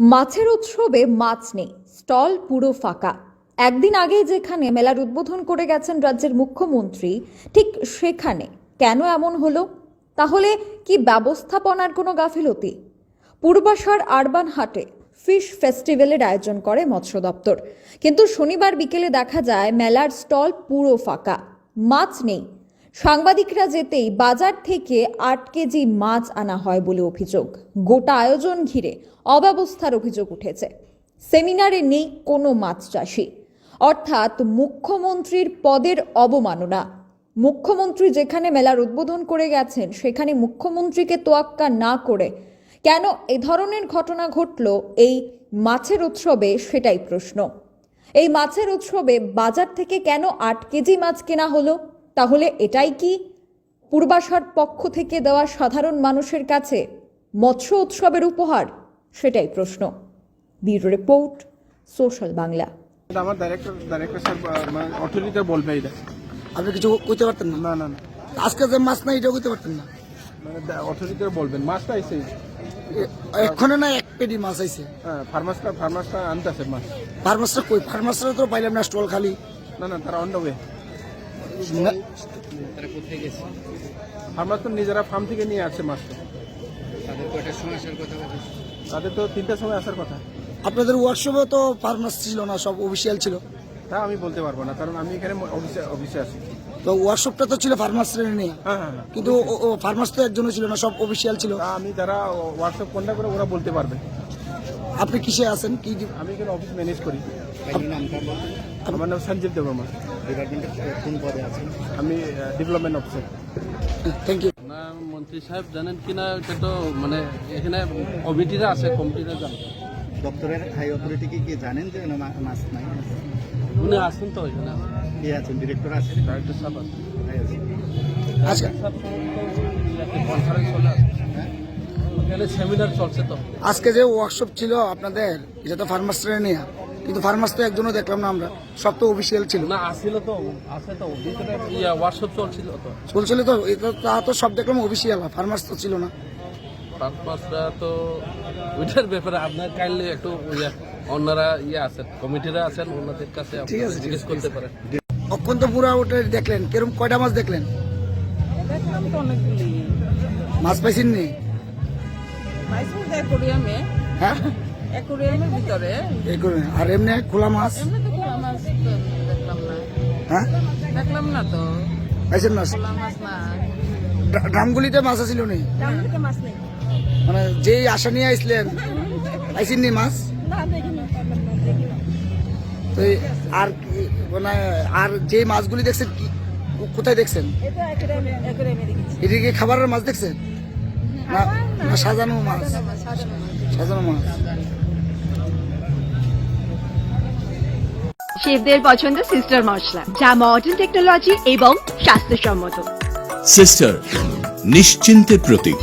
মাছের উৎসবে মাছ নেই, স্টল পুরো ফাঁকা। একদিন আগে যেখানে মেলার উদ্বোধন করে গেছেন রাজ্যের মুখ্যমন্ত্রী, ঠিক সেখানে। কেন এমন হলো? তাহলে কি ব্যবস্থাপনার কোনো গাফিলতি? পূর্বাশার আরবান হাটে ফিশ ফেস্টিভ্যালের আয়োজন করে মৎস্য দপ্তর। কিন্তু শনিবার বিকেলে দেখা যায়, মেলার স্টল পুরো ফাঁকা। মাছ নেই সাংবাদিকরা যেতেই বাজার থেকে আট কেজি মাছ আনা হয় বলে অভিযোগ। গোটা আয়োজন ঘিরে অব্যবস্থার অভিযোগ উঠেছে। সেমিনারে নেই কোনো মাছ চাষি। অর্থাৎ মুখ্যমন্ত্রীর পদের অবমাননা। মুখ্যমন্ত্রী যেখানে মেলার উদ্বোধন করে গেছেন, সেখানে মুখ্যমন্ত্রীকে তোয়াক্কা না করে কেন এ ধরনের ঘটনা ঘটল, এই মাছের উৎসবে সেটাই প্রশ্ন। এই মাছের উৎসবে বাজার থেকে কেন আট কেজি মাছ কেনা হলো? তাহলে এটাই কি পূর্বাশার পক্ষ থেকে দেওয়া সাধারণ মানুষের কাছে মৎস্য উৎসবের উপহার? সেটাই প্রশ্ন। Bureau report social Bangla. এটা আমার ডাইরেক্টর ডাইরেক্টর স্যার মানে অথরিটি বলবে এটা আপনি কিছু কইতে পারতেন না? না না না। আজকে যে মাছ নাই এটাও কইতে পারতেন না? মানে অথরিটি বলবেন মাছটা আইসে এ- এক্ষণে না এক পেটি মাছ আইছে। হ্যাঁ ফার্মাসটা ফার্মাসটা আনতেছে মাছ। ফার্মাসটা কই? ফার্মাসটা তো পাইলাম না স্টল খালি। না না তারা অন না- ফার্মাস তো নিজেরা ফার্ম থেকে নিয়ে আসছে মাছটা তাদের তো তিনটার সময় আসার কথা। আপনাদের ওয়ার্কশপে তো ফার্মাস ছিল না সব অফিসিয়াল ছিল। তা আমি বলতে পারব না কারণ আমি এখানে অফিসে অফিসে আছি। তো ওয়ার্কশপটা তো ছিল ফার্মাস নিয়ে। হ্যাঁ হ্যাঁ হ্যাঁ। কিন্তু ফার্মাস তো একজনও ছিল না সব অফিসিয়াল ছিল। আমি যারা হোয়াটসঅ্যাপ কন্ট্যাক্ট করে ওরা বলতে পারবে। আপনি কিসে আছেন? কি আমি এখানে অফিস ম্যানেজ করি। আমার নাম সঞ্জীব দেবর্মা আমি ডেভেলপমেন্ট অফিসার থ্যাংক ইউ না মন্ত্রী সাহেব জানেন কি না এটা তো মানে এখানে কমিটিরা আছে কমিটিরা জানেন দপ্তরের হাই অথরিটি কি কি জানেন যে না মা- মাছ নাই উনি আসেন তো এখানে কে আছেন? ডিরেক্টর আছে ডাইরেক্টর সাহেব আছে আজকে কনফারেন্স চলে আছে এখানে সেমিনার চলছে তো। আজকে যে ওয়ার্কশপ ছিল আপনাদের এটা তো ফার্মাস নিয়ে। কিন্তু ফার্মাস তো একজনও দেখলাম না আমরা সব তো অফিসিয়াল ছিল। না আসছিল তো আছে তো ভিতরে ইয়া ওয়ার্কশপ চলছিল তো। চলছিল তো এটা তা তো সব দেখলাম অফিসিয়াল ফার্মাস তো ছিল না। পারপাসরা তো ওইটার ব্যাপারে আপনার কাইন্ডলি একটু ইয়া অন্যরা ইয়ে আছেন কমিটিরা আছেন ওনাদের কাছে ঠিক আছে, জিজ্ঞেস করতে পারেন। অক্ষন্ত পুরা ওটা দেখলেন কিরম কয়টা মাছ দেখলেন? দেখলাম তো অনেকগুলি। মাছ পাইছেন নি হ্যাঁ? ভিতরে। আর এমনি খোলা মাছ? হ্যাঁ? দেখলাম না তো। পাইছেন মাছ? ড্রামগুলিতে মাছ আছিল নি? মানে যেই আশা নিয়ে আসলেন পাইছেন নি মাছ তো আর কি- মানে আর যেই মাছগুলি দেখছেন কি কোথায় দেখছেন? এটা অ্যাকোরিয়ামে অ্যাকোরিয়ামে দেখেছি। এটা কি খাবারের মাছ দেখছেন? না না সাজানো মাছ। সাজানো মাছ। সাজানো মাছ শেফদের পছন্দ সিস্টার মশলা যা মডার্ন টেকনোলজি এবং স্বাস্থ্যসম্মত। সিস্টার নিশ্চিন্তের প্রতীক।